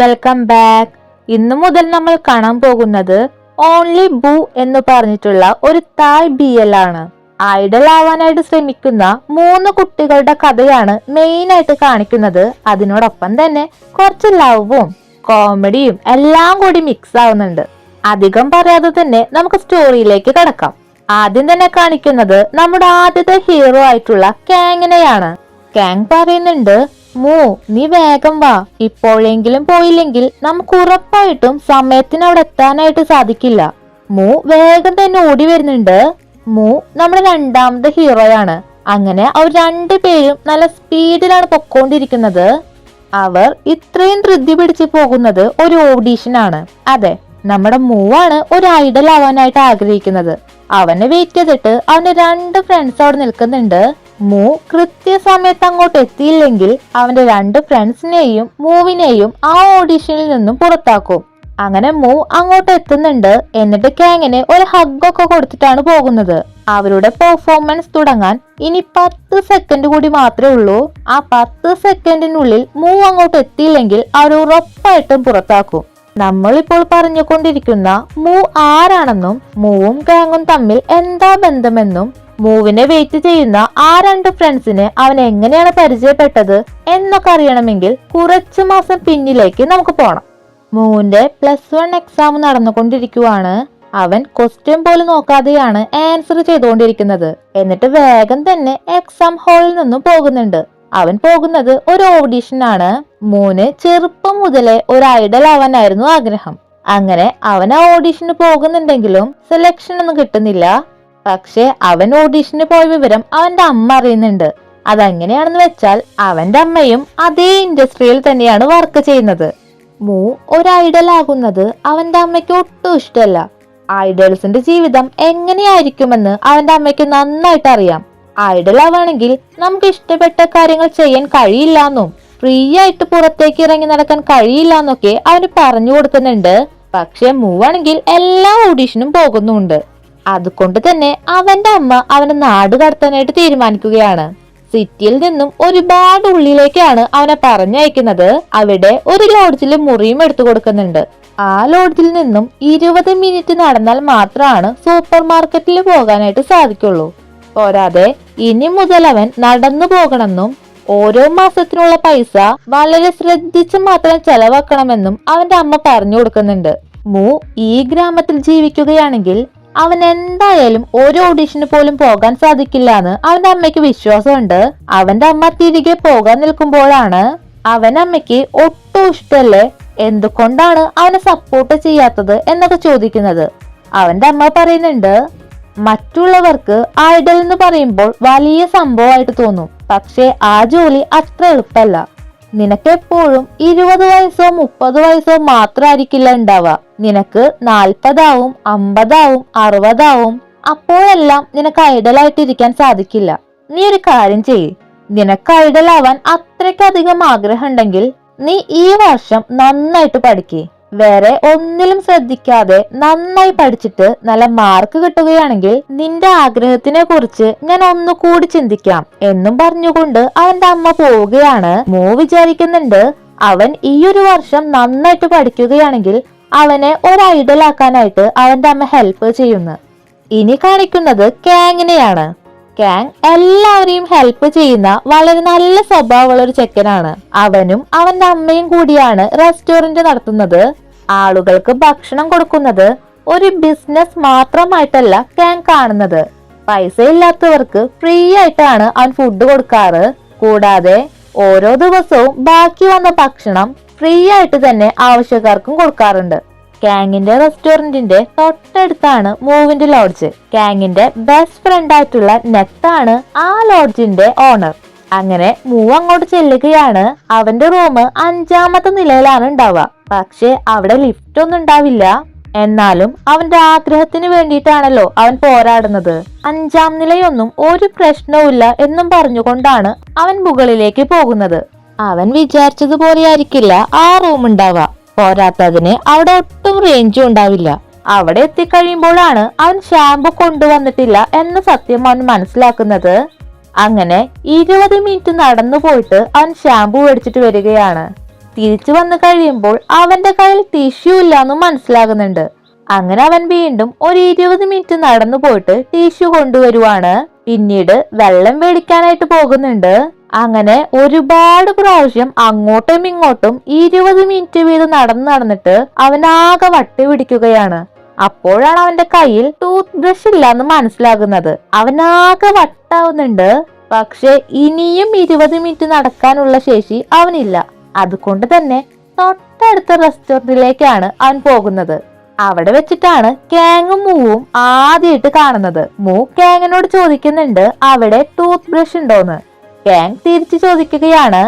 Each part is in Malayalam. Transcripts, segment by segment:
വെൽക്കം ബാക്ക് ഇന്നു മുതൽ നമ്മൾ കാണാൻ പോകുന്നത് ഓൺലി ബൂ എന്ന് പറഞ്ഞിട്ടുള്ള ഒരു തായ് ബി എൽ ആണ്. ഐഡൽ ആവാനായിട്ട് ശ്രമിക്കുന്ന മൂന്ന് കുട്ടികളുടെ കഥയാണ് മെയിൻ ആയിട്ട് കാണിക്കുന്നത്. അതിനോടൊപ്പം തന്നെ കുറച്ച് ലവും കോമഡിയും എല്ലാം കൂടി മിക്സ് ആവുന്നുണ്ട്. അധികം പറയാതെ തന്നെ നമുക്ക് സ്റ്റോറിയിലേക്ക് കടക്കാം. ആദ്യം തന്നെ കാണിക്കുന്നത് നമ്മുടെ ആദ്യത്തെ ഹീറോ ആയിട്ടുള്ള കാങ്ങിനെയാണ് കാങ് പറയുന്നുണ്ട് മൂ നീ വേഗം വാ. ഇപ്പോഴെങ്കിലും പോയില്ലെങ്കിൽ നമുക്ക് ഉറപ്പായിട്ടും സമയത്തിന് അവിടെ എത്താനായിട്ട് സാധിക്കില്ല. മൂ വേഗം തന്നെ ഓടി വരുന്നുണ്ട്. മൂ നമ്മുടെ രണ്ടാമത്തെ ഹീറോയാണ്. അങ്ങനെ അവർ രണ്ടുപേരും നല്ല സ്പീഡിലാണ് പൊക്കോണ്ടിരിക്കുന്നത്. അവർ ഇത്രയും ധൃതി പിടിച്ച് പോകുന്നത് ഒരു ഓഡീഷൻ ആണ്. അതെ നമ്മുടെ മൂവാണ് ഒരു ഐഡൽ ആവാനായിട്ട് ആഗ്രഹിക്കുന്നത്. അവനെ വെയിറ്റ് ചെയ്തിട്ട് അവന് രണ്ട് ഫ്രണ്ട്സ് അവിടെ നിൽക്കുന്നുണ്ട്. മൂ കൃത്യസമയത്ത് അങ്ങോട്ട് എത്തിയില്ലെങ്കിൽ അവന്റെ രണ്ട് ഫ്രണ്ട്സിനെയും മൂവിനെയും ആ ഓഡിഷനിൽ നിന്നും പുറത്താക്കും. അങ്ങനെ മൂ അങ്ങോട്ട് എത്തുന്നുണ്ട് എന്നിട്ട് കാങ്ങിന് ഒരു ഹഗ്ഗൊക്കെ കൊടുത്തിട്ടാണ് പോകുന്നത്. അവരുടെ പെർഫോമൻസ് തുടങ്ങാൻ ഇനി പത്ത് സെക്കൻഡ് കൂടി മാത്രമേ ഉള്ളൂ. ആ പത്ത് സെക്കൻഡിനുള്ളിൽ മൂ അങ്ങോട്ട് എത്തിയില്ലെങ്കിൽ അവർ ഉറപ്പായിട്ടും പുറത്താക്കും. നമ്മളിപ്പോൾ പറഞ്ഞുകൊണ്ടിരിക്കുന്ന മൂ ആരാണെന്നും മൂവും ഗാങ്ങും തമ്മിൽ എന്താ ബന്ധമെന്നും മൂവിനെ വെയിറ്റ് ചെയ്യുന്ന ആ രണ്ട് ഫ്രണ്ട്സിന് അവൻ എങ്ങനെയാണ് പരിചയപ്പെട്ടത് എന്നൊക്കെ അറിയണമെങ്കിൽ കുറച്ചു മാസം പിന്നിലേക്ക് നമുക്ക് പോണം. മൂവിന്റെ പ്ലസ് വൺ എക്സാം നടന്നുകൊണ്ടിരിക്കുവാണ്. അവൻ ക്വസ്റ്റ്യൻ പോലും നോക്കാതെയാണ് ആൻസർ ചെയ്തുകൊണ്ടിരിക്കുന്നത്. എന്നിട്ട് വേഗം തന്നെ എക്സാം ഹാളിൽ നിന്നും പോകുന്നുണ്ട്. അവൻ പോകുന്നത് ഒരു ഓഡീഷനാണ് മൂന് ചെറുപ്പം മുതലേ ഒരു ഐഡൽ ആവാനായിരുന്നു ആഗ്രഹം. അങ്ങനെ അവൻ ആ ഓഡീഷന് പോകുന്നുണ്ടെങ്കിലും സെലക്ഷൻ ഒന്നും കിട്ടുന്നില്ല. പക്ഷെ അവൻ ഓഡീഷന് പോയ വിവരം അവന്റെ അമ്മ അറിയുന്നുണ്ട്. അതെങ്ങനെയാണെന്ന് വെച്ചാൽ അവന്റെ അമ്മയും അതേ ഇൻഡസ്ട്രിയിൽ തന്നെയാണ് വർക്ക് ചെയ്യുന്നത്. മൂ ഒരു ഐഡൽ ആകുന്നത് അവന്റെ അമ്മയ്ക്ക് ഒട്ടും ഇഷ്ടമല്ല. ഐഡൽസിന്റെ ജീവിതം എങ്ങനെയായിരിക്കുമെന്ന് അവന്റെ അമ്മയ്ക്ക് നന്നായിട്ട് അറിയാം. ഐഡൽ ആവാണെങ്കിൽ നമുക്ക് ഇഷ്ടപ്പെട്ട കാര്യങ്ങൾ ചെയ്യാൻ കഴിയില്ലെന്നും ഫ്രീ ആയിട്ട് പുറത്തേക്ക് ഇറങ്ങി നടക്കാൻ കഴിയില്ലെന്നൊക്കെ അവന് പറഞ്ഞു കൊടുക്കുന്നുണ്ട്. പക്ഷെ മൂവാണെങ്കിൽ എല്ലാ ഓഡീഷനും പോകുന്നുണ്ട് അതുകൊണ്ട് തന്നെ അവന്റെ അമ്മ അവനെ നാട് കടത്താനായിട്ട് തീരുമാനിക്കുകയാണ്. സിറ്റിയിൽ നിന്നും ഒരുപാട് ഉള്ളിലേക്കാണ് അവനെ പറഞ്ഞയക്കുന്നത്. അവിടെ ഒരു ലോഡ്ജിൽ മുറിയും എടുത്തു കൊടുക്കുന്നുണ്ട്. ആ ലോഡ്ജിൽ നിന്നും ഇരുപത് മിനിറ്റ് നടന്നാൽ മാത്രമാണ് സൂപ്പർ മാർക്കറ്റിൽ പോകാനായിട്ട് സാധിക്കുള്ളൂ. പോരാതെ ഇനി മുതൽ അവൻ നടന്നു പോകണമെന്നും ഓരോ മാസത്തിനുള്ള പൈസ വളരെ ശ്രദ്ധിച്ച് മാത്രം ചെലവാക്കണമെന്നും അവന്റെ അമ്മ പറഞ്ഞു കൊടുക്കുന്നുണ്ട്. മു ഈ ഗ്രാമത്തിൽ ജീവിക്കുകയാണെങ്കിൽ അവൻ എന്തായാലും ഒരു ഓഡീഷന് പോലും പോകാൻ സാധിക്കില്ല എന്ന് അവന്റെ അമ്മയ്ക്ക് വിശ്വാസമുണ്ട്. അവന്റെ അമ്മ തിരികെ പോകാൻ നിൽക്കുമ്പോഴാണ് അവൻ അമ്മയ്ക്ക് ഒട്ടും ഇഷ്ടമല്ലേ? എന്തുകൊണ്ടാണ് അവനെ സപ്പോർട്ട് ചെയ്യാത്തത് എന്നൊക്കെ ചോദിക്കുന്നത്. അവന്റെ അമ്മ പറയുന്നുണ്ട് മറ്റുള്ളവർക്ക് ഐഡൽ എന്ന് പറയുമ്പോൾ വലിയ സംഭവമായിട്ട് തോന്നും. പക്ഷേ ആ ജോലി അത്ര എളുപ്പമല്ല. നിനക്കെപ്പോഴും ഇരുപത് വയസ്സോ മുപ്പത് വയസ്സോ മാത്രമായിരിക്കില്ല ഉണ്ടാവുക. നിനക്ക് നാൽപ്പതാവും അമ്പതാവും അറുപതാവും. അപ്പോഴെല്ലാം നിനക്ക് ഐഡലായിട്ടിരിക്കാൻ സാധിക്കില്ല. നീ ഒരു കാര്യം ചെയ്യ്. നിനക്ക് ഐഡലാവാൻ അത്രയ്ക്കധികം ആഗ്രഹമുണ്ടെങ്കിൽ നീ ഈ വർഷം നന്നായിട്ട് പഠിക്കേ. വേറെ ഒന്നിലും ശ്രദ്ധിക്കാതെ നന്നായി പഠിച്ചിട്ട് നല്ല മാർക്ക് കിട്ടുകയാണെങ്കിൽ നിന്റെ ആഗ്രഹത്തിനെ കുറിച്ച് ഞാൻ ഒന്നുകൂടി ചിന്തിക്കാം എന്നും പറഞ്ഞുകൊണ്ട് അവന്റെ അമ്മ പോവുകയാണ്. മോ വിചാരിക്കുന്നുണ്ട് അവൻ ഈ ഒരു വർഷം നന്നായിട്ട് പഠിക്കുകയാണെങ്കിൽ അവനെ ഒരു ഐഡലാക്കാനായിട്ട് അവന്റെ അമ്മ ഹെൽപ്പ് ചെയ്യുന്നു. ഇനി കാണിക്കുന്നത് കാങ്ങിനെയാണ് കാങ് എല്ലാവരെയും ഹെൽപ്പ് ചെയ്യുന്ന വളരെ നല്ല സ്വഭാവമുള്ള ഒരു ചെക്കനാണ്. അവനും അവന്റെ അമ്മയും കൂടിയാണ് റെസ്റ്റോറന്റ് നടത്തുന്നത്. ആളുകൾക്ക് ഭക്ഷണം കൊടുക്കുന്നത് ഒരു ബിസിനസ് മാത്രമായിട്ടല്ല ക്യാൻ കാണുന്നത്. പൈസ ഇല്ലാത്തവർക്ക് ഫ്രീ ആയിട്ടാണ് അവൻ ഫുഡ് കൊടുക്കാറ്. കൂടാതെ ഓരോ ദിവസവും ബാക്കി വന്ന ഭക്ഷണം ഫ്രീ ആയിട്ട് തന്നെ ആവശ്യക്കാർക്കും കൊടുക്കാറുണ്ട്. കാങ്ങിന്റെ റെസ്റ്റോറന്റിന്റെ തൊട്ടടുത്താണ് മൂവിന്റെ ലോഡ്ജ് കാങ്ങിന്റെ ബെസ്റ്റ് ഫ്രണ്ട് ആയിട്ടുള്ള നെത്താണ് ആ ലോഡ്ജിന്റെ ഓണർ അങ്ങനെ മൂവ് അങ്ങോട്ട് ചെല്ലുകയാണ്. അവന്റെ റൂം അഞ്ചാമത്തെ നിലയിലാണ് ഉണ്ടാവുക. പക്ഷെ അവിടെ ലിഫ്റ്റ് ഒന്നും ഉണ്ടാവില്ല. എന്നാലും അവന്റെ ആഗ്രഹത്തിന് വേണ്ടിയിട്ടാണല്ലോ അവൻ പോരാടുന്നത്. അഞ്ചാം നിലയൊന്നും ഒരു പ്രശ്നവുമില്ല എന്നും പറഞ്ഞുകൊണ്ടാണ് അവൻ മുകളിലേക്ക് പോകുന്നത്. അവൻ വിചാരിച്ചതുപോലെ ആയിരിക്കില്ല ആ റൂം ഉണ്ടാവുക. പോരാത്തതിന് അവിടെ ഒട്ടും റേഞ്ചും ഉണ്ടാവില്ല. അവിടെ എത്തിക്കഴിയുമ്പോഴാണ് അവൻ ഷാമ്പു കൊണ്ടുവന്നിട്ടില്ല എന്ന സത്യം അവൻ മനസ്സിലാക്കുന്നത്. അങ്ങനെ ഇരുപത് മിനിറ്റ് നടന്നു പോയിട്ട് അവൻ ഷാമ്പു മേടിച്ചിട്ട് വരികയാണ്. തിരിച്ചു വന്നു കഴിയുമ്പോൾ അവന്റെ കയ്യിൽ ടിഷ്യൂ ഇല്ലാന്ന് മനസ്സിലാകുന്നുണ്ട്. അങ്ങനെ അവൻ വീണ്ടും ഒരു ഇരുപത് മിനിറ്റ് നടന്നു പോയിട്ട് ടിഷ്യൂ കൊണ്ടുവരുവാണ്. പിന്നീട് വെള്ളം മേടിക്കാനായിട്ട് പോകുന്നുണ്ട്. അങ്ങനെ ഒരുപാട് പ്രാവശ്യം അങ്ങോട്ടും ഇങ്ങോട്ടും ഇരുപത് മിനിറ്റ് വീതം നടന്ന് നടന്നിട്ട് അവനാകെ വട്ടി പിടിക്കുകയാണ് അപ്പോഴാണ് അവന്റെ കയ്യിൽ ടൂത്ത് ബ്രഷ് ഇല്ലാന്ന് മനസ്സിലാകുന്നത്. അവനാകെ വട്ടാവുന്നുണ്ട്. പക്ഷെ ഇനിയും ഇരുപത് മിനിറ്റ് നടക്കാനുള്ള ശേഷി അവനില്ല. അതുകൊണ്ട് തന്നെ തൊട്ടടുത്ത റെസ്റ്റോറന്റിലേക്കാണ് അവൻ പോകുന്നത്. അവിടെ വെച്ചിട്ടാണ് കാങ്ങും മൂവും ആദ്യമായിട്ട് കാണുന്നത്. മൂ കാങ്ങിനോട് ചോദിക്കുന്നുണ്ട് അവിടെ ടൂത്ത് ബ്രഷ് ഉണ്ടോന്ന്? കാങ് തിരിച്ചു ചോദിക്കുകയാണ്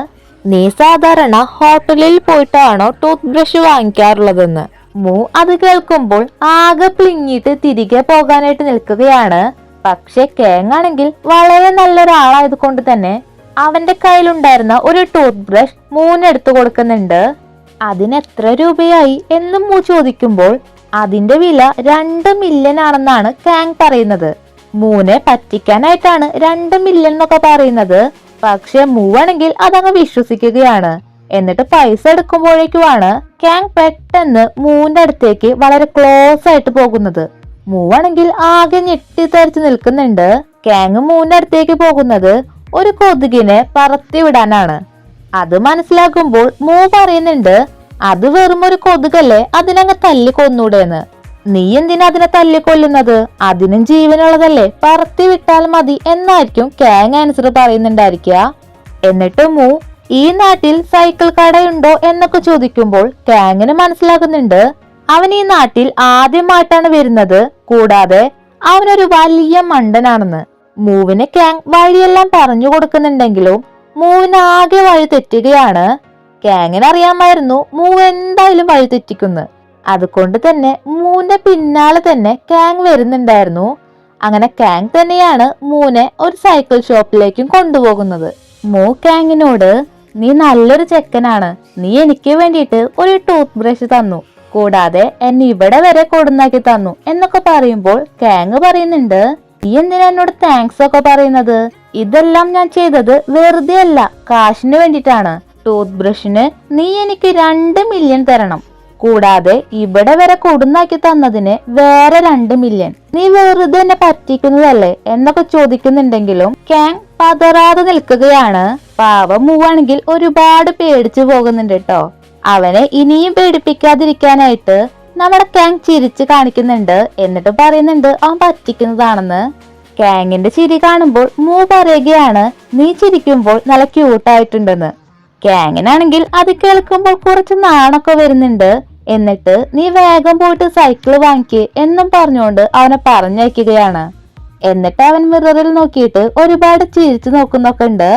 നീ സാധാരണ ഹോട്ടലിൽ പോയിട്ടാണോ ടൂത്ത് ബ്രഷ് വാങ്ങിക്കാറുള്ളതെന്ന്? മൂ അത് കേൾക്കുമ്പോൾ ആകെ പിഞ്ഞിട്ട് തിരികെ പോകാനായിട്ട് നിൽക്കുകയാണ്. പക്ഷെ കേങ്ങാണെങ്കിൽ വളരെ നല്ലൊരാളായത് കൊണ്ട് തന്നെ അവന്റെ കയ്യിലുണ്ടായിരുന്ന ഒരു ടൂത്ത് ബ്രഷ് മൂന്നെടുത്തു കൊടുക്കുന്നുണ്ട്. അതിന് എത്ര രൂപയായി എന്നും മൂ ചോദിക്കുമ്പോൾ അതിന്റെ വില രണ്ട് മില്യൺ ആണെന്നാണ് കാങ് പറയുന്നത്. മൂനെ പറ്റിക്കാനായിട്ടാണ് രണ്ട് മില്യൺ എന്നൊക്കെ പറയുന്നത്. പക്ഷെ മൂവാണെങ്കിൽ അതങ്ങ് വിശ്വസിക്കുകയാണ്. എന്നിട്ട് പൈസ എടുക്കുമ്പോഴേക്കുമാണ് ക്യാങ് പെട്ടെന്ന് മൂവിന്റെ അടുത്തേക്ക് വളരെ ക്ലോസ് ആയിട്ട് പോകുന്നത്. മൂവാണെങ്കിൽ ആകെ ഞെട്ടിത്തെറിച്ച് നിൽക്കുന്നുണ്ട്. ക്യാങ് മൂവിന്റെ അടുത്തേക്ക് പോകുന്നത് ഒരു കൊതുകിനെ പറത്തിവിടാനാണ് അത് മനസ്സിലാക്കുമ്പോൾ മൂ പറയുന്നുണ്ട് അത് വെറും ഒരു കൊതുകല്ലേ? അതിനങ്ങ് തല്ലി കൊന്നൂടെന്ന്. നീ എന്തിനാ അതിനെ തല്ലിക്കൊല്ലുന്നത് അതിനും ജീവനുള്ളതല്ലേ? പറത്തി വിട്ടാൽ മതി എന്നായിരിക്കും ക്യാങ് ആൻസർ പറയുന്നുണ്ടായിരിക്കുക. എന്നിട്ട് മൂ ഈ നാട്ടിൽ സൈക്കിൾ കടയുണ്ടോ എന്നൊക്കെ ചോദിക്കുമ്പോൾ കാങ്ങിന് മനസ്സിലാകുന്നുണ്ട്. അവൻ ഈ നാട്ടിൽ ആദ്യമായിട്ടാണ് വരുന്നത്. കൂടാതെ അവനൊരു വലിയ മണ്ടനാണെന്ന്. മൂവിന് കാങ് വഴിയെല്ലാം പറഞ്ഞു കൊടുക്കുന്നുണ്ടെങ്കിലും മൂവിന് ആകെ വഴി തെറ്റുകയാണ്. കാങ്ങിന് അറിയാമായിരുന്നു മൂവ് എന്തായാലും വഴി തെറ്റിക്കുന്നു. അതുകൊണ്ട് തന്നെ മൂവിന്റെ പിന്നാലെ തന്നെ കാങ് വരുന്നുണ്ടായിരുന്നു. അങ്ങനെ കാങ് തന്നെയാണ് മൂനെ ഒരു സൈക്കിൾ ഷോപ്പിലേക്കും കൊണ്ടുപോകുന്നത്. മൂ കാങ്ങിനോട് നീ നല്ലൊരു ചെക്കനാണ്. നീ എനിക്ക് വേണ്ടിയിട്ട് ഒരു ടൂത്ത് ബ്രഷ് തന്നു. കൂടാതെ എന്നെ ഇവിടെ വരെ കൊടുന്നാക്കി തന്നു എന്നൊക്കെ പറയുമ്പോൾ കാങ് പറയുന്നുണ്ട്. നീ എന്തിനാ എന്നോട് താങ്ക്സ് ഒക്കെ പറയുന്നത്? ഇതെല്ലാം ഞാൻ ചെയ്തത് വെറുതെ അല്ല കാശിന് വേണ്ടിയിട്ടാണ്. ടൂത്ത് ബ്രഷിന് നീ എനിക്ക് രണ്ട് മില്യൺ തരണം. കൂടാതെ ഇവിടെ വരെ കൊടുന്നാക്കി തന്നതിന് വേറെ രണ്ട് മില്യൺ നീ വെറുതെ എന്നെ പറ്റിക്കുന്നതല്ലേ എന്നൊക്കെ ചോദിക്കുന്നുണ്ടെങ്കിലും കാങ് പതറാതെ നിൽക്കുകയാണ്. പാവം മൂവാണെങ്കിൽ ഒരുപാട് പേടിച്ചു പോകുന്നുണ്ട് കേട്ടോ. അവനെ ഇനിയും പേടിപ്പിക്കാതിരിക്കാനായിട്ട് നമ്മുടെ കാങ് ചിരിച്ചു കാണിക്കുന്നുണ്ട്. എന്നിട്ട് പറയുന്നുണ്ട് അവൻ പറ്റിക്കുന്നതാണെന്ന്. കാങ്ങിന്റെ ചിരി കാണുമ്പോൾ മൂ പറയുകയാണ് നീ ചിരിക്കുമ്പോൾ നല്ല ക്യൂട്ടായിട്ടുണ്ടെന്ന് കാങ്ങിനാണെങ്കിൽ അത് കേൾക്കുമ്പോൾ കുറച്ച് നാണൊക്കെ വരുന്നുണ്ട്. എന്നിട്ട് നീ വേഗം പോയിട്ട് സൈക്കിൾ വാങ്ങിക്ക് എന്നും പറഞ്ഞുകൊണ്ട് അവനെ പറഞ്ഞയക്കുകയാണ്. എന്നിട്ട് അവൻ മിററിൽ നോക്കിയിട്ട് ഒരുപാട് ചിരിച്ചു നോക്കുന്നൊക്കെ ഉണ്ട്.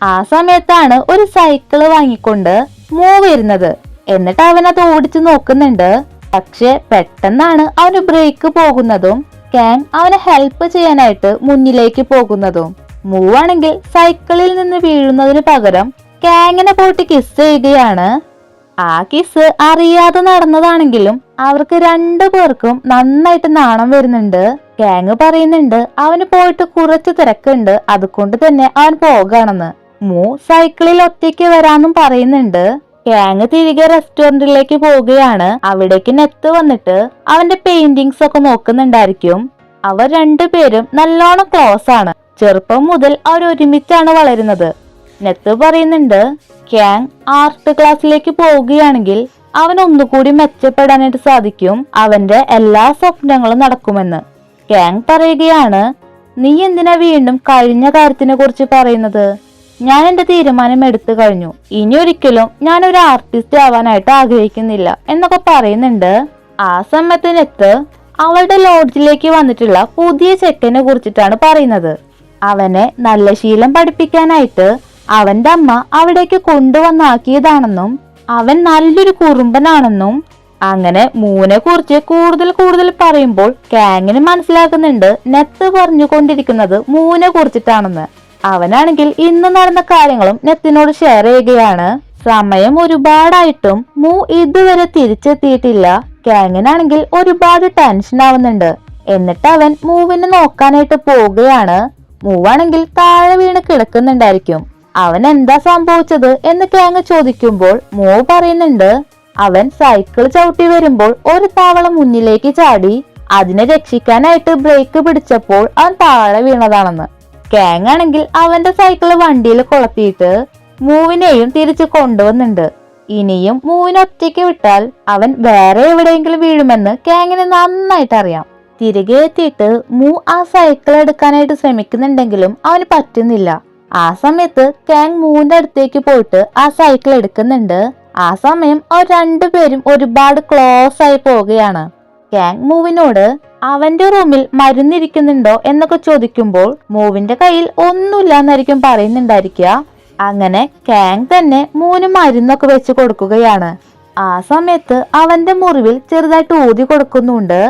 ആ സമയത്താണ് ഒരു സൈക്കിൾ വാങ്ങിക്കൊണ്ട് മൂ വരുന്നത്. എന്നിട്ട് അവൻ അത് ഓടിച്ചു നോക്കുന്നുണ്ട്. പക്ഷെ പെട്ടെന്നാണ് അവന് ബ്രേക്ക് പോകുന്നതും കാൻ അവനെ ഹെൽപ്പ് ചെയ്യാനായിട്ട് മുന്നിലേക്ക് പോകുന്നതും. മൂവാണെങ്കിൽ സൈക്കിളിൽ നിന്ന് വീഴുന്നതിന് പകരം കാങ്ങിനെ പോയിട്ട് കിസ് ചെയ്യുകയാണ് ആ കിസ് അറിയാതെ നടന്നതാണെങ്കിലും അവർക്ക് രണ്ടു പേർക്കും നന്നായിട്ട് നാണം വരുന്നുണ്ട്. കാങ് പറയുന്നുണ്ട് അവന് പോയിട്ട് കുറച്ച് തിരക്കുണ്ട് അതുകൊണ്ട് തന്നെ അവൻ പോകാണെന്ന്. മൂ സൈക്കിളിൽ ഒറ്റയ്ക്ക് വരാന്നും പറയുന്നുണ്ട്. കാങ് തിരികെ റെസ്റ്റോറന്റിലേക്ക് പോവുകയാണ്. അവിടേക്ക് നെത്ത് വന്നിട്ട് അവന്റെ പെയിന്റിങ്സ് ഒക്കെ നോക്കുന്നുണ്ടായിരിക്കും. അവർ രണ്ടുപേരും നല്ലോണം ക്ലോസ് ആണ്. ചെറുപ്പം മുതൽ അവർ ഒരുമിച്ചാണ് വളരുന്നത്. നെത്ത് പറയുന്നുണ്ട് ക്യാങ് ആർട്ട് ക്ലാസ്സിലേക്ക് പോവുകയാണെങ്കിൽ അവൻ ഒന്നുകൂടി മെച്ചപ്പെടാനായിട്ട് സാധിക്കും. അവന്റെ എല്ലാ സ്വപ്നങ്ങളും നടക്കുമെന്ന്. ക്യാങ് പറയുകയാണ് നീ എന്തിനാ വീണ്ടും കഴിഞ്ഞ കാര്യത്തിനെ കുറിച്ച് പറയുന്നത്? ഞാൻ എന്റെ തീരുമാനം എടുത്തു കഴിഞ്ഞു. ഇനി ഒരിക്കലും ഞാൻ ഒരു ആർട്ടിസ്റ്റ് ആവാനായിട്ട് ആഗ്രഹിക്കുന്നില്ല എന്നൊക്കെ പറയുന്നുണ്ട്. ആ സമയത്തിനെത്ത് അവളുടെ ലോഡ്ജിലേക്ക് വന്നിട്ടുള്ള പുതിയ ചെക്കനെ കുറിച്ചിട്ടാണ് പറയുന്നത്. അവനെ നല്ല ശീലം പഠിപ്പിക്കാനായിട്ട് അവന്റെ അമ്മ അവിടേക്ക് കൊണ്ടുവന്നാക്കിയതാണെന്നും അവൻ നല്ലൊരു കുറുമ്പനാണെന്നും അങ്ങനെ മൂനെ കുറിച്ച് കൂടുതൽ കൂടുതൽ പറയുമ്പോൾ കാങ്ങിന് മനസ്സിലാക്കുന്നുണ്ട് നെത്ത് പറഞ്ഞുകൊണ്ടിരിക്കുന്നത് മൂനെ കുറിച്ചിട്ടാണെന്ന്. അവനാണെങ്കിൽ ഇന്ന് നടന്ന കാര്യങ്ങളും നെത്തിനോട് ഷെയർ ചെയ്യുകയാണ്. സമയം ഒരുപാടായിട്ടും മൂ ഇതുവരെ തിരിച്ചെത്തിയിട്ടില്ല. കാങ്ങിനാണെങ്കിൽ ഒരുപാട് ടെൻഷൻ ആവുന്നുണ്ട്. എന്നിട്ട് അവൻ മൂവിനെ നോക്കാനായിട്ട് പോവുകയാണ്. മൂവാണെങ്കിൽ താഴെ വീണ് കിടക്കുന്നുണ്ടായിരിക്കും. അവൻ എന്താ സംഭവിച്ചത് എന്ന് കേങ്ങ ചോദിക്കുമ്പോൾ മോ പറയുന്നുണ്ട് അവൻ സൈക്കിൾ ചവിട്ടി വരുമ്പോൾ ഒരു താവള മുന്നിലേക്ക് ചാടി. അതിനെ രക്ഷിക്കാനായിട്ട് ബ്രേക്ക് പിടിച്ചപ്പോൾ അവൻ താഴെ വീണതാണെന്ന്. ക്യാങ് ആണെങ്കിൽ അവന്റെ സൈക്കിൾ വണ്ടിയിൽ കൊളത്തിയിട്ട് മൂവിനെയും തിരിച്ചു കൊണ്ടുവന്നുണ്ട്. ഇനിയും മൂവിനെ ഒറ്റയ്ക്ക് വിട്ടാൽ അവൻ വേറെ എവിടെയെങ്കിലും വീഴുമെന്ന് ക്യാങ്ങിന് നന്നായിട്ട് അറിയാം. തിരികെ എത്തിയിട്ട് മൂ ആ സൈക്കിൾ എടുക്കാനായിട്ട് ശ്രമിക്കുന്നുണ്ടെങ്കിലും അവന് പറ്റുന്നില്ല. ആ സമയത്ത് കാങ് മൂവിന്റെ അടുത്തേക്ക് പോയിട്ട് ആ സൈക്കിൾ എടുക്കുന്നുണ്ട്. ആ സമയം അവർ രണ്ടുപേരും ഒരുപാട് ക്ലോസ് ആയി പോവുകയാണ്. കാങ് മൂവിനോട് അവന്റെ റൂമിൽ മരുന്നിരിക്കുന്നുണ്ടോ? എന്നൊക്കെ ചോദിക്കുമ്പോൾ മൂവിന്റെ കയ്യിൽ ഒന്നുമില്ല എന്നായിരിക്കും പറയുന്നുണ്ടായിരിക്കുക. അങ്ങനെ കാങ് തന്നെ മൂന്ന് മരുന്നൊക്കെ വെച്ച് കൊടുക്കുകയാണ്. ആ സമയത്ത് അവന്റെ മുറിവിൽ ചെറുതായിട്ട് ഊതി കൊടുക്കുന്നുണ്ട്.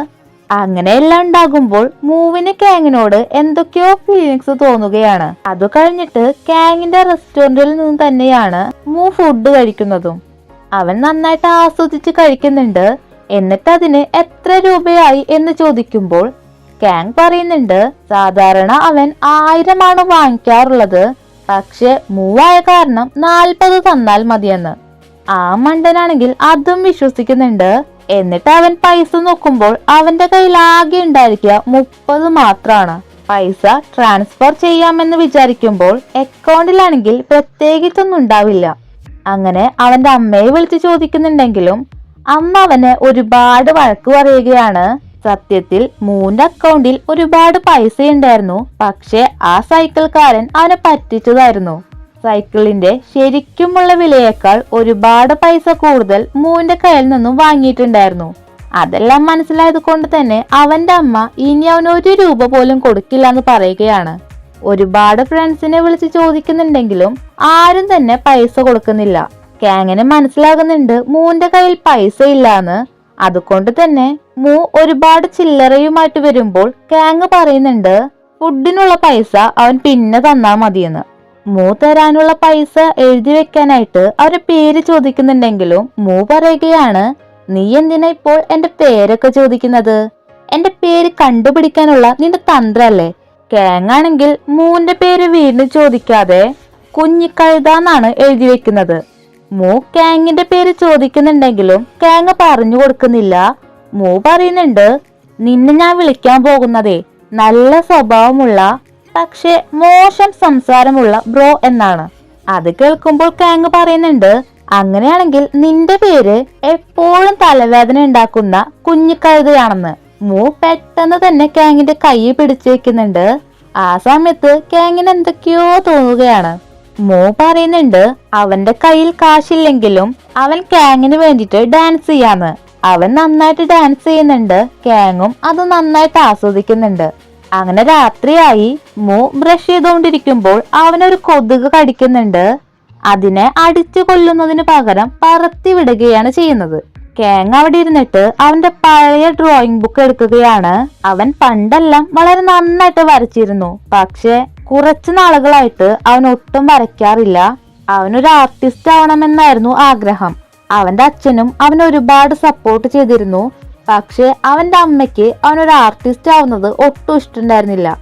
അങ്ങനെ എല്ലാം ഉണ്ടാകുമ്പോൾ മൂവിന് കാങ്ങിനോട് എന്തൊക്കെയോ ഫീലിങ്സ് തോന്നുകയാണ്. അത് കഴിഞ്ഞിട്ട് കാങ്ങിന്റെ റെസ്റ്റോറന്റിൽ നിന്ന് തന്നെയാണ് മൂ ഫുഡ് കഴിക്കുന്നതും. അവൻ നന്നായിട്ട് ആസ്വദിച്ച് കഴിക്കുന്നുണ്ട്. എന്നിട്ട് അതിന് എത്ര രൂപയായി എന്ന് ചോദിക്കുമ്പോൾ കാങ് പറയുന്നുണ്ട് സാധാരണ അവൻ ആയിരമാണ് വാങ്ങിക്കാറുള്ളത്. പക്ഷെ മൂവായ കാരണം നാൽപ്പത് തന്നാൽ മതിയെന്ന്. ആ മണ്ടനാണെങ്കിൽ അതും വിശ്വസിക്കുന്നുണ്ട്. എന്നിട്ട് അവൻ പൈസ നോക്കുമ്പോൾ അവന്റെ കയ്യിൽ ആകെ ഉണ്ടായിരിക്കുക മുപ്പത് മാത്രമാണ് പൈസ ട്രാൻസ്ഫർ ചെയ്യാമെന്ന് വിചാരിക്കുമ്പോൾ അക്കൗണ്ടിലാണെങ്കിൽ പ്രത്യേകിച്ചൊന്നും ഉണ്ടാവില്ല. അങ്ങനെ അവന്റെ അമ്മയെ വിളിച്ച് ചോദിക്കുന്നുണ്ടെങ്കിലും അമ്മ അവന് ഒരുപാട് വഴക്ക് പറയുകയാണ്. സത്യത്തിൽ മൂന്റെ അക്കൗണ്ടിൽ ഒരുപാട് പൈസ ഉണ്ടായിരുന്നു പക്ഷെ ആ സൈക്കിൾക്കാരൻ അവനെ പറ്റിച്ചതായിരുന്നു. സൈക്കിളിന്റെ ശരിക്കുമുള്ള വിലയേക്കാൾ ഒരുപാട് പൈസ കൂടുതൽ മൂവിന്റെ കയ്യിൽ നിന്നും വാങ്ങിയിട്ടുണ്ടായിരുന്നു. അതെല്ലാം മനസ്സിലായത് കൊണ്ട് തന്നെ അവന്റെ അമ്മ ഇനി അവന് ഒരു രൂപ പോലും കൊടുക്കില്ല എന്ന് പറയുകയാണ്. ഒരുപാട് ഫ്രണ്ട്സിനെ വിളിച്ച് ചോദിക്കുന്നുണ്ടെങ്കിലും ആരും തന്നെ പൈസ കൊടുക്കുന്നില്ല. കാങ്ങിന് മനസ്സിലാകുന്നുണ്ട് മൂന്റെ കയ്യിൽ പൈസ ഇല്ല എന്ന്. അതുകൊണ്ട് തന്നെ മൂ ഒരുപാട് ചില്ലറയുമായിട്ട് വരുമ്പോൾ കാങ് പറയുന്നുണ്ട് ഫുഡിനുള്ള പൈസ അവൻ പിന്നെ തന്നാൽ മതിയെന്ന്. മൂ തരാനുള്ള പൈസ എഴുതി വെക്കാനായിട്ട് അവരെ പേര് ചോദിക്കുന്നുണ്ടെങ്കിലും മൂ പറയുകയാണ് നീ എന്തിനാ ഇപ്പോൾ എന്റെ പേരൊക്കെ ചോദിക്കുന്നത്? എന്റെ പേര് കണ്ടുപിടിക്കാനുള്ള നിന്റെ തന്ത്രല്ലേ? കേങ്ങാണെങ്കിൽ മൂന്റെ പേര് വീണ്ടും ചോദിക്കാതെ കുഞ്ഞിക്കഴുതാന്നാണ് എഴുതി വെക്കുന്നത്. മൂ കാങ്ങിന്റെ പേര് ചോദിക്കുന്നുണ്ടെങ്കിലും കാങ് പറഞ്ഞു കൊടുക്കുന്നില്ല. മൂ പറയുന്നുണ്ട് നിന്നെ ഞാൻ വിളിക്കാൻ പോകുന്നതേ നല്ല സ്വഭാവമുള്ള പക്ഷെ മോശം സംസാരമുള്ള ബ്രോ എന്നാണ്. അത് കേൾക്കുമ്പോൾ കാങ് പറയുന്നുണ്ട് അങ്ങനെയാണെങ്കിൽ നിന്റെ പേര് എപ്പോഴും തലവേദന ഉണ്ടാക്കുന്ന കുഞ്ഞിക്കഴുതയാണെന്ന്. മൂ പെട്ടെന്ന് തന്നെ കാങ്ങിന്റെ കൈ പിടിച്ചേക്കുന്നുണ്ട്. ആ സമയത്ത് കാങ്ങിന് എന്തൊക്കെയോ തോന്നുകയാണ്. മോ പറയുന്നുണ്ട് അവന്റെ കയ്യിൽ കാശില്ലെങ്കിലും അവൻ കാങ്ങിന് വേണ്ടിട്ട് ഡാൻസ് ചെയ്യാന്ന്. അവൻ നന്നായിട്ട് ഡാൻസ് ചെയ്യുന്നുണ്ട്. കാങ്ങും അത് നന്നായിട്ട് ആസ്വദിക്കുന്നുണ്ട്. അങ്ങനെ രാത്രിയായി മോ ബ്രഷ് ചെയ്തുകൊണ്ടിരിക്കുമ്പോൾ അവനൊരു കൊതുക് കടിക്കുന്നുണ്ട്. അതിനെ അടിച്ചു കൊല്ലുന്നതിന് പകരം പറത്തി വിടുകയാണ് ചെയ്യുന്നത്. കേങ് അവിടെ ഇരുന്നിട്ട് അവന്റെ പഴയ ഡ്രോയിങ് ബുക്ക് എടുക്കുകയാണ്. അവൻ പണ്ടെല്ലാം വളരെ നന്നായിട്ട് വരച്ചിരുന്നു. പക്ഷെ കുറച്ചു നാളുകളായിട്ട് അവൻ ഒട്ടും വരയ്ക്കാറില്ല. അവനൊരു ആർട്ടിസ്റ്റ് ആവണമെന്നായിരുന്നു ആഗ്രഹം. അവന്റെ അച്ഛനും അവൻ ഒരുപാട് സപ്പോർട്ട് ചെയ്തിരുന്നു. പക്ഷെ അവന്റെ അമ്മയ്ക്ക് അവനൊരു ആർട്ടിസ്റ്റ് ആവുന്നത് ഒട്ടും ഇഷ്ടമുണ്ടായിരുന്നില്ല.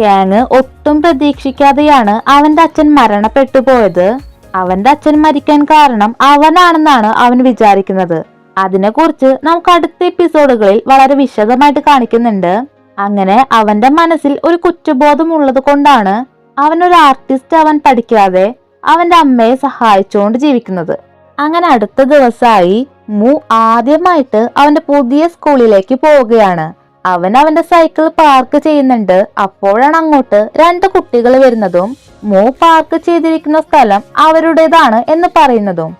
കാങ് ഒട്ടും പ്രതീക്ഷിക്കാതെയാണ് അവന്റെ അച്ഛൻ മരണപ്പെട്ടു പോയത്. അവന്റെ അച്ഛൻ മരിക്കാൻ കാരണം അവനാണെന്നാണ് അവൻ വിചാരിക്കുന്നത്. അതിനെക്കുറിച്ച് നമുക്ക് അടുത്ത എപ്പിസോഡുകളിൽ വളരെ വിശദമായിട്ട് കാണിക്കുന്നുണ്ട്. അങ്ങനെ അവന്റെ മനസ്സിൽ ഒരു കുറ്റബോധം ഉള്ളത് കൊണ്ടാണ് അവനൊരു ആർട്ടിസ്റ്റ് അവൻ പഠിക്കാതെ അവന്റെ അമ്മയെ സഹായിച്ചുകൊണ്ട് ജീവിക്കുന്നത്. അങ്ങനെ അടുത്ത ദിവസമായി മു ആദ്യമായിട്ട് അവന്റെ പുതിയ സ്കൂളിലേക്ക് പോവുകയാണ്. അവൻ അവന്റെ സൈക്കിൾ പാർക്ക് ചെയ്യുന്നുണ്ട്. അപ്പോഴാണ് അങ്ങോട്ട് രണ്ട് കുട്ടികൾ വരുന്നതും മു പാർക്ക് ചെയ്തിരിക്കുന്ന സ്ഥലം അവരുടേതാണ് എന്ന് പറയുന്നതും.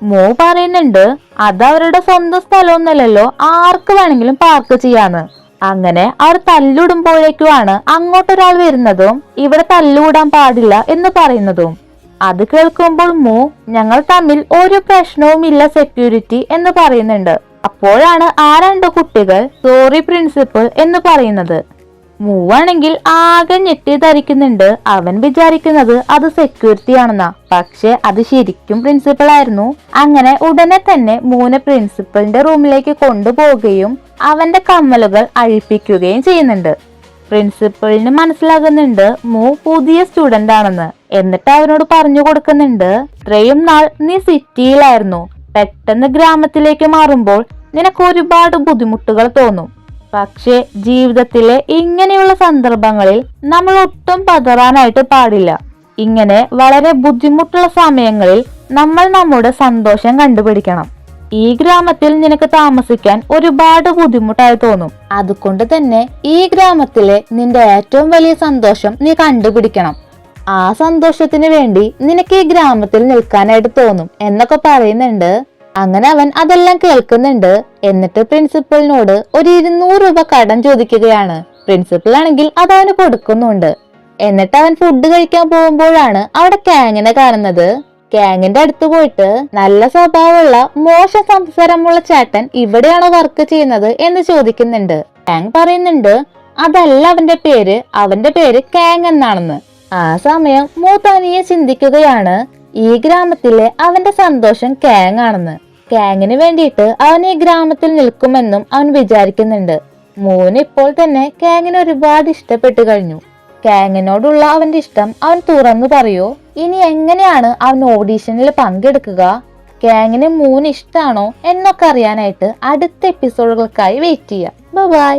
മോ പറയുന്നുണ്ട് അത് അവരുടെ സ്വന്തം സ്ഥലമൊന്നുമല്ലല്ലോ ആർക്ക് വേണമെങ്കിലും പാർക്ക് ചെയ്യാന്ന്. അങ്ങനെ അവർ തല്ലുടുമ്പോഴേക്കുമാണ് അങ്ങോട്ടൊരാൾ വരുന്നതും ഇവിടെ തല്ലുകൂടാൻ പാടില്ല എന്ന് പറയുന്നതും. അത് കേൾക്കുമ്പോൾ മൂ ഞങ്ങൾ തമ്മിൽ ഒരു പ്രശ്നവും ഇല്ല സെക്യൂരിറ്റി എന്ന് പറയുന്നുണ്ട്. അപ്പോഴാണ് ആ രണ്ട് കുട്ടികൾ സോറി പ്രിൻസിപ്പൽ എന്ന് പറയുന്നത്. മൂവാണെങ്കിൽ ആകെ ഞെട്ടി ധരിക്കുന്നുണ്ട് അവൻ വിചാരിക്കുന്നത് അത് സെക്യൂരിറ്റി ആണെന്നാ. പക്ഷെ അത് ശരിക്കും പ്രിൻസിപ്പൾ ആയിരുന്നു. അങ്ങനെ ഉടനെ തന്നെ മൂന്ന് പ്രിൻസിപ്പളിന്റെ റൂമിലേക്ക് കൊണ്ടുപോവുകയും അവന്റെ കമ്മലുകൾ അഴിപ്പിക്കുകയും ചെയ്യുന്നുണ്ട്. പ്രിൻസിപ്പളിന് മനസ്സിലാകുന്നുണ്ട് മൂ പുതിയ സ്റ്റുഡന്റ് ആണെന്ന്. എന്നിട്ട് അവനോട് പറഞ്ഞു കൊടുക്കുന്നുണ്ട് ഇത്രയും നാൾ നീ സിറ്റിയിലായിരുന്നു. പെട്ടെന്ന് ഗ്രാമത്തിലേക്ക് മാറുമ്പോൾ നിനക്ക് ഒരുപാട് ബുദ്ധിമുട്ടുകൾ തോന്നും. പക്ഷേ ജീവിതത്തിലെ ഇങ്ങനെയുള്ള സന്ദർഭങ്ങളിൽ നമ്മൾ ഒട്ടും പതറാനായിട്ട് പാടില്ല. ഇങ്ങനെ വളരെ ബുദ്ധിമുട്ടുള്ള സമയങ്ങളിൽ നമ്മൾ നമ്മുടെ സന്തോഷം കണ്ടുപിടിക്കണം. ഈ ഗ്രാമത്തിൽ നിനക്ക് താമസിക്കാൻ ഒരുപാട് ബുദ്ധിമുട്ടായി തോന്നും. അതുകൊണ്ട് തന്നെ ഈ ഗ്രാമത്തിലെ നിന്റെ ഏറ്റവും വലിയ സന്തോഷം നീ കണ്ടുപിടിക്കണം. ആ സന്തോഷത്തിന് വേണ്ടി നിനക്ക് ഈ ഗ്രാമത്തിൽ നിൽക്കാനായിട്ട് തോന്നും എന്നൊക്കെ പറയുന്നുണ്ട്. അങ്ങനെ അവൻ അതെല്ലാം കേൾക്കുന്നുണ്ട്. എന്നിട്ട് പ്രിൻസിപ്പളിനോട് ഒരു ഇരുന്നൂറ് രൂപ കടം ചോദിക്കുകയാണ്. പ്രിൻസിപ്പൾ ആണെങ്കിൽ അത് അവന് കൊടുക്കുന്നുണ്ട്. എന്നിട്ട് അവൻ ഫുഡ് കഴിക്കാൻ പോകുമ്പോഴാണ് അവിടെ കാങ്ങിനെ കാണുന്നത്. കാങ്ങിന്റെ അടുത്ത് പോയിട്ട് നല്ല സ്വഭാവമുള്ള മോശ സംസാരമുള്ള ചേട്ടൻ ഇവിടെയാണോ വർക്ക് ചെയ്യുന്നത് എന്ന് ചോദിക്കുന്നുണ്ട്. ഗ്യാങ് പറയുന്നുണ്ട് അതല്ല അവന്റെ പേര് അവന്റെ പേര് കാങ് എന്നാണെന്ന്. ആ സമയം മൂത്തനിയെ ചിന്തിക്കുകയാണ് ഈ ഗ്രാമത്തിലെ അവന്റെ സന്തോഷം കാങ് ആണെന്ന്. കാങ്ങിന് വേണ്ടിയിട്ട് അവൻ ഈ ഗ്രാമത്തിൽ നിൽക്കുമെന്നും അവൻ വിചാരിക്കുന്നുണ്ട്. മൂന്ന് ഇപ്പോൾ തന്നെ കാങ്ങിന് ഒരുപാട് ഇഷ്ടപ്പെട്ടു കഴിഞ്ഞു. കാങ്ങിനോടുള്ള അവന്റെ ഇഷ്ടം അവൻ തുറന്നു പറയോ. ഇനി എങ്ങനെയാണ് അവൻ ഓഡീഷനിൽ പങ്കെടുക്കുക? കാങ്ങിന് മൂന്ന് ഇഷ്ടമാണോ എന്നൊക്കെ അറിയാനായിട്ട് അടുത്ത എപ്പിസോഡുകൾക്കായി വെയിറ്റ് ചെയ്യാം. ബൈ